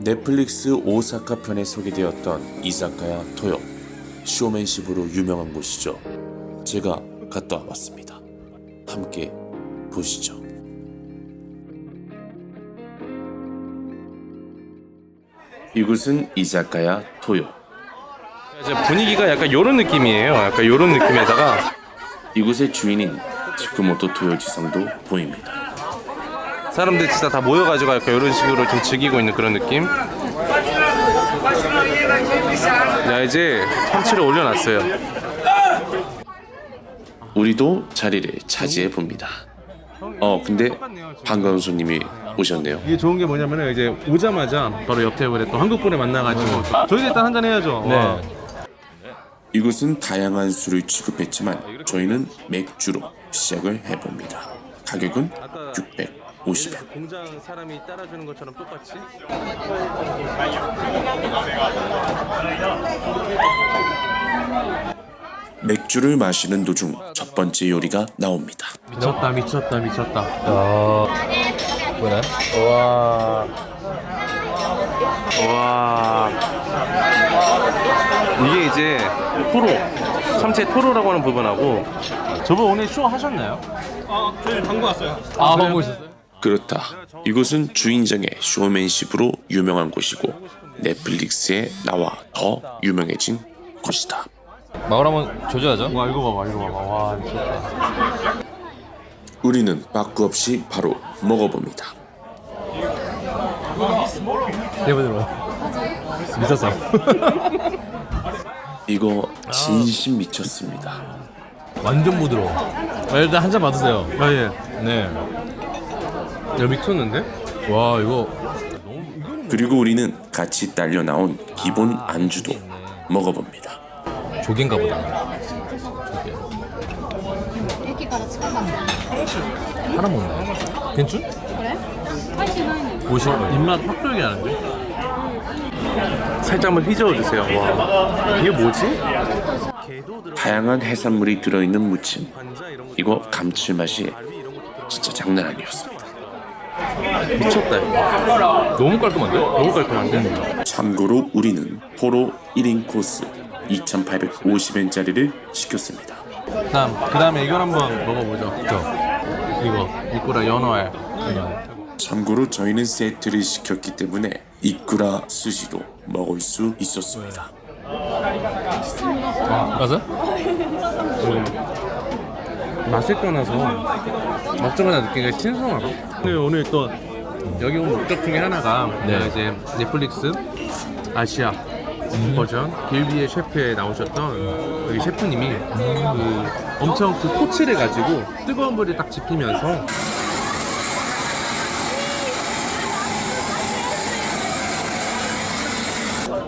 넷플릭스 오사카 편에 소개되었던 이사카야 토요 쇼맨십으로 유명한 곳이죠. 제가 갔다 와봤습니다. 함께 보시죠. 이곳은 이사카야 토요. 분위기가 약간 요런 느낌이에요. 약간 요런 느낌에다가 이곳의 주인인 치쿠모토 토요지상도 보입니다. 사람들 진짜 다 모여가지고 약간 이런 식으로 좀 즐기고 있는 그런 느낌. 자 이제 참치를 올려놨어요. 우리도 자리를 차지해 봅니다. 어 근데 반가운 손님이 오셨네요. 이게 좋은 게 뭐냐면은 이제 오자마자 바로 옆 테이블에 또 한국 분을 만나가지고 저희도 일단 한 잔 해야죠. 네. 이곳은 다양한 술을 취급했지만 저희는 맥주로 시작을 해봅니다. 가격은 650엔. 공장 사람이 따라주는 것처럼 똑같이. 맥주를 마시는 도중 첫 번째 요리가 나옵니다. 미쳤다 미쳤다 미쳤다. 뭐래? 와. 와. 이게 이제 토로 참치 토로라고 하는 부분하고 저번 오늘 쇼 하셨나요? 아, 저희 방금 왔어요. 아 방금 오셨어요? 그렇다. 이곳은 주인장의 쇼맨십으로 유명한 곳이고 넷플릭스에 나와 더 유명해진 곳이다. 마을 한번 조져야죠. 와 이거 봐봐 이거 봐봐 와 미쳤다. 우리는 빠꾸 없이 바로 먹어봅니다. 대부분 미쳤어. 이거 진심 미쳤습니다. 완전 부드러워. 아, 일단 한 잔 받으세요. 아 예. 네. 야 미쳤는데? 와 이거 그리고 우리는 같이 딸려 나온 기본 안주도 먹어봅니다 조개인가 보다 하나 먹네 괜찮? 그래? 입맛 확 쫄깃하는데? 살짝만 휘저어 주세요. 와 이게 뭐지? 다양한 해산물이 들어있는 무침. 이거 감칠맛이 진짜 장난 아니었습니다. 미쳤다. 이거. 너무 깔끔한데? 너무 깔끔한데? 참고로 우리는 포로 1인 코스 2,850엔짜리를 시켰습니다. 다음 그 다음에 이걸 한번 먹어보죠. 저 이거 이꾸라 연어알. 참고로 저희는 세트를 시켰기 때문에 이쿠라 스시도 먹을 수 있었습니다. 맞아? 맛을 떠나서 먹자마자 느낀 게 신선하다. 오늘 오늘 또 여기 온 목적 중에 하나가 네. 내가 이제 넷플릭스 아시아 버전 길비의 셰프에 나오셨던 여기 셰프님이 그 엄청 그 토치를 가지고 뜨거운 불에 딱 지피면서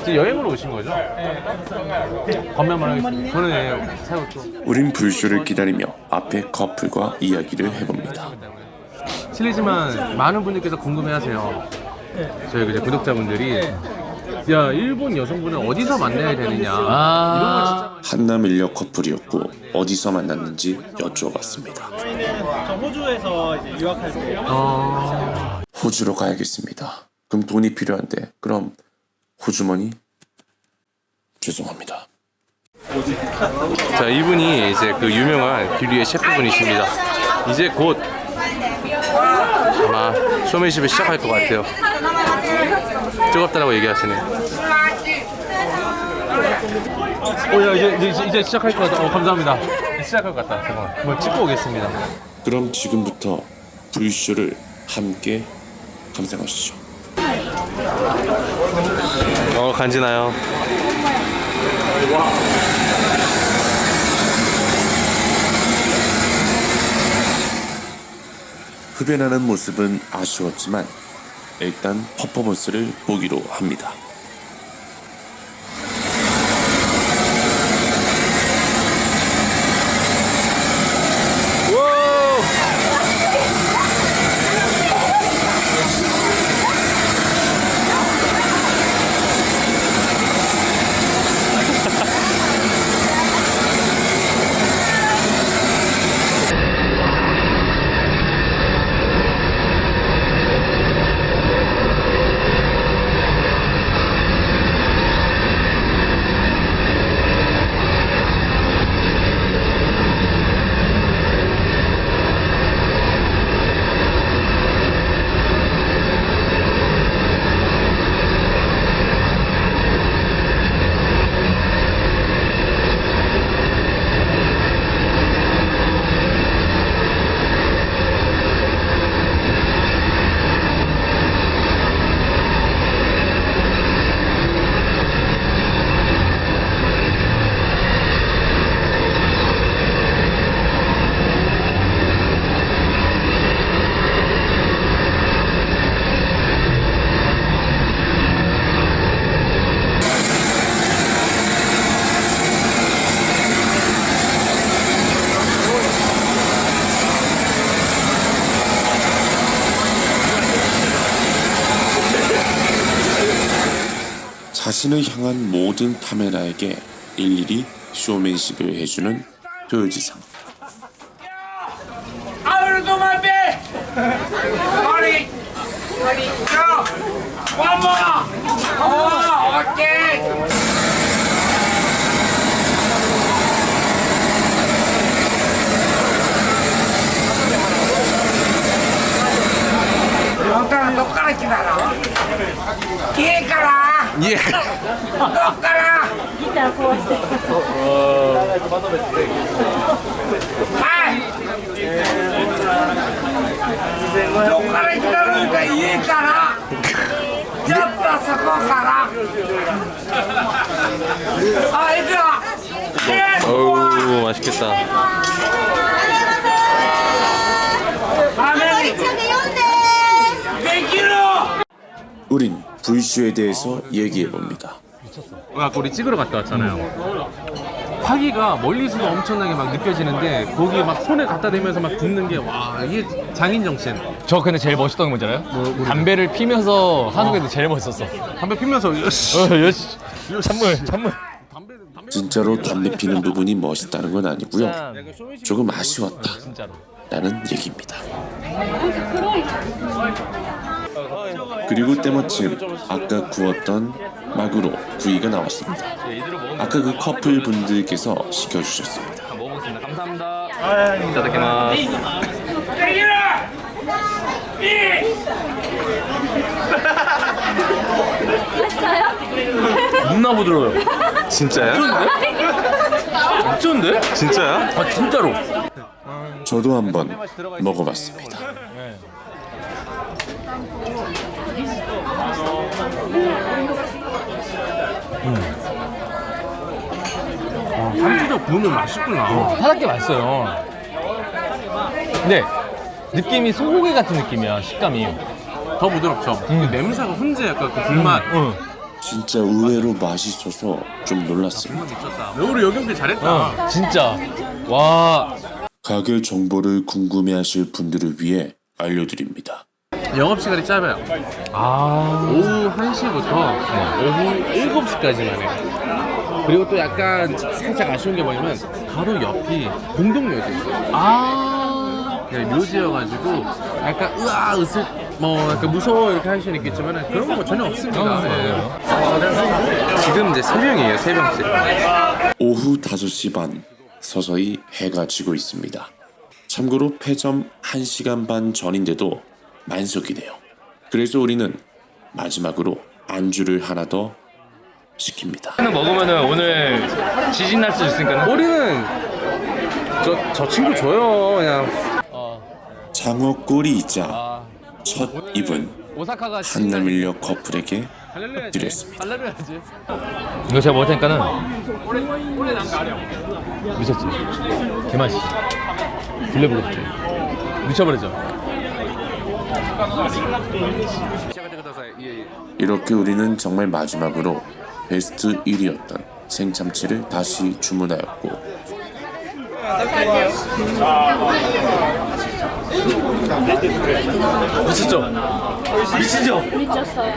지금 여행으로 오신 거죠? 건면만 하겠습니다. 저는 새우 또 우린 불쇼를 기다리며 앞에 커플과 이야기를 해봅니다. 실례지만 많은 분들께서 궁금해하세요. 저희 이제 구독자분들이 야 일본 여성분은 어디서 만나야 되느냐 아. 한남 인력 커플이었고 어디서 만났는지 여쭈어봤습니다. 저 호주에서 이제 유학할 때 어... 호주로 가야겠습니다. 그럼 돈이 필요한데 그럼 호주머니 죄송합니다. 자 이분이 이제 그 유명한 규리의 셰프분이십니다. 이제 곧 아마 쇼맨십을 시작할 것 같아요. 뜨겁다라고 얘기하시네. 오야 이제, 이제 이제 시작할 것 같다. 어 감사합니다. 시작할 것 같다. 잠깐만. 뭐 찍고 오겠습니다. 그럼 지금부터 불쇼를 함께 감상하시죠. 어 간지나요. 흡연하는 모습은 아쉬웠지만 일단 퍼포먼스를 보기로 합니다. 자신을 향한 모든 카메라에게 일일이 쇼맨십을 해주는 el pie. Mari. Mari. No. Vamos. Oh, ok.どっ から家どっからギター壊してはいどっから来たのか家からちょっとそこからあ行くよえー 어우 맛있겠다. 불쇼에 대해서 얘기해 봅니다. 아까 우리 찍으러 갔다 왔잖아요. 화기가 멀리서도 엄청나게 막 느껴지는데 거기 막 손에 갖다 대면서 막 굽는 게 와 이게 장인 정신. 저 근데 제일 멋있던 건 뭔지 알아요? 담배를 피면서 하는 게 제일 멋있었어. 담배 피면서 여씨. 어, 여시. 찬물, 찬물. 진짜로 담배 피는 부분이 멋있다는 건 아니고요. 조금 아쉬웠다. 진짜로. 라는 얘기입니다. 그리고 때마침 아까 구웠던 마구로 구이가 나왔습니다. 아까 그 커플 분들께서 시켜주셨습니다. 먹어보겠습니다. 감사합니다. 누나 부드러워요. 진짜야? 어쩐데? 진짜야? 아 진짜로. 저도 한번 먹어봤습니다. 한지적 구우면 맛있구나. 타닥게 맛있어요. 근데 느낌이 소고기 같은 느낌이야 식감이. 더 부드럽죠. 그 냄새가 훈제 약간 그 불맛. 응. 진짜 의외로 맛있어서 좀 놀랐습니다. 미쳤다. 우리 여경길 잘했다. 어, 진짜. 와. 가격 정보를 궁금해하실 분들을 위해 알려드립니다. 영업 시간이 짧아요. 아. 오후 1시부터 오후 7시까지만 해요. 그리고 또 약간 살짝 아쉬운 게 뭐냐면 바로 옆이 공동묘지. 아. 그냥 묘지여가지고 약간 으아 으슬 뭐 약간 무서워 이렇게 할 수는 있겠지만 그런 거 전혀 없습니다. 예. 지금 이제 세 명이에요, 세 명씩. 오후 5시 반 서서히 해가 지고 있습니다. 참고로 폐점 1시간 반 전인데도 만석이네요. 그래서 우리는 마지막으로 안주를 하나 더 시킵니다. 하나 먹으면은 오늘 지진 날 수 있으니까. 우리는 저, 저 친구 줘요, 그냥. 장어 꼬리이자 아. 첫 입은 오사카가 한남일역 커플에게. 드렸습니다. 이거 제가 먹을 테니까는 미쳤지. 개맛있어. 블레블레지. 미쳐버리죠. 이렇게 우리는 정말 마지막으로 베스트 1위였던 생참치를 다시 주문하였고 미쳤죠? 미치죠? 미쳤어요.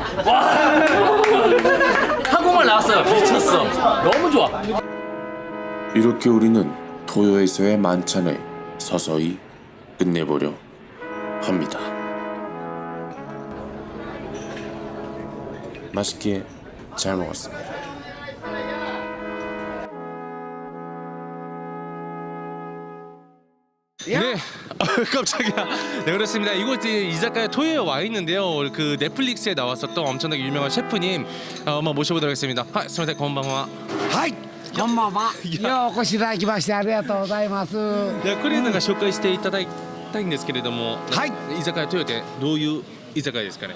한국말 나왔어요. 미쳤어. 너무 좋아. 이렇게 우리는 도요에서의 만찬을 서서히 끝내보려 합니다. 맛있게 잘 먹었습니다. 네, 깜짝이야. 네 그렇습니다. 이곳 이 이자카야 토요에 와 있는데요. 그 넷플릭스에 나왔었던 엄청나게 유명한 셰프님 어, 한번 모셔보도록 하겠습니다. 하, 스미마세 건방와. はいこんばんはようお越しいただきましてありがとうございます 네, 코리아가紹介していただきたいんですけれども、はい居酒屋トヨってどういう居酒屋ですかね。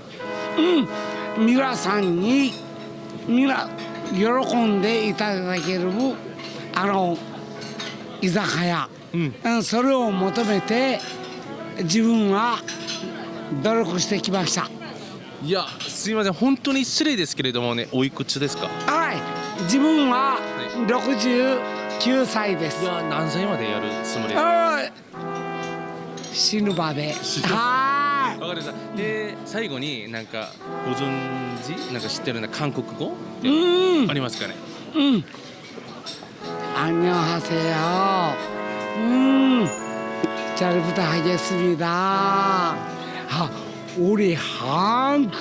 皆さんに皆喜んでいただけるあの居酒屋、うん、それを求めて自分は努力してきました。いや、すみません、本当に失礼ですけれどもね、おいくつですか？はい。自分は69歳です。いや、何歳までやるつもりですか。はい死ぬまで。はわかりましたで最後になんかご存知なんか知ってるような韓国語ってうんありますかね 음. 안녕하세요. 음. 잘 부탁하겠습니다. 아, 우리 한국.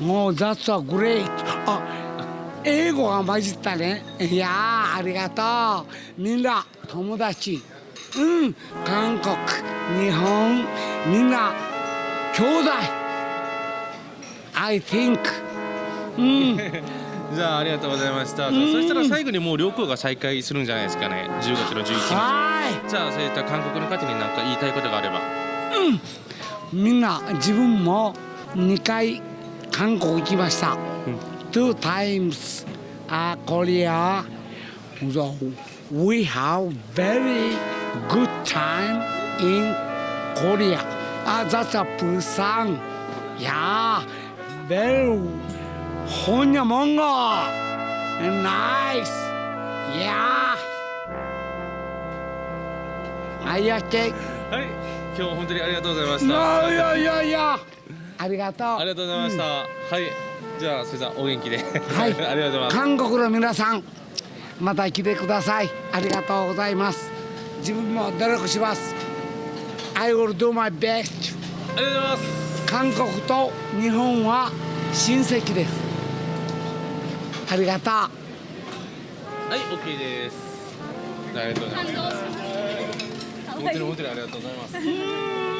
어, that's a great. 아,英語が 맛있다네. 야, 아리가또. 민나, 友達. 음, 한국, 일본, 민나, 兄弟. I think. 음. じゃあありがとうございましたそしたら最後にもう旅行が再開するんじゃないですかね10月の11日はい。じゃあそういった韓国の方に何か言いたいことがあればみんな自分も2回韓国行きました。Two times uh, Korea. So we have very good time in Korea. あざさぷさんやべうほにゃもんがナイス。いやあ。やけ。はい。今日本当にありがとうございました。いやいやいやありがとう。ありがとうございました、うん、はい。じゃあそれじゃお元気で。はい。ありがとうございます。韓国の皆さんまた来てください。ありがとうございます。自分も努力します。I will do my best. ありがとうございます。韓国と日本は親戚です。ありがとう。はい OK です。ありがとうございます。本当に本当にありがとうございます